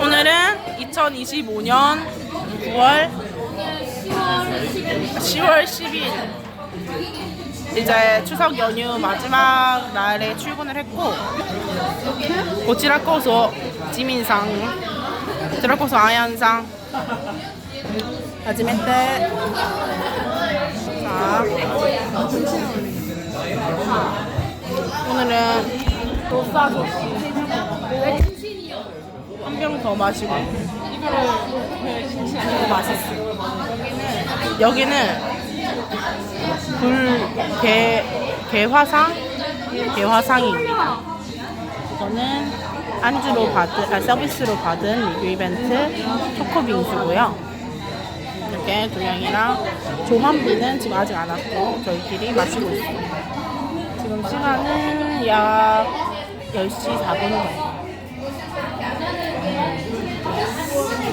오늘은 2025년 9월 10월 10일. 이제 추석 연휴 마지막 날에 출근을 했고 고치라코소 지민상 드라코소 아얀상. 하지메테. 자. 오늘은 병 더 마시고. 이거 맛있어 여기는 불개 개화상? 개화상입니다. 이거는 안주로 받은 아, 서비스로 받은 리뷰 이벤트 초코 빙수고요. 이렇게 도영이랑 조만비는 지금 아직 안 왔고 저희끼리 마시고 있어요 지금 시간은 약 10시 4분 정도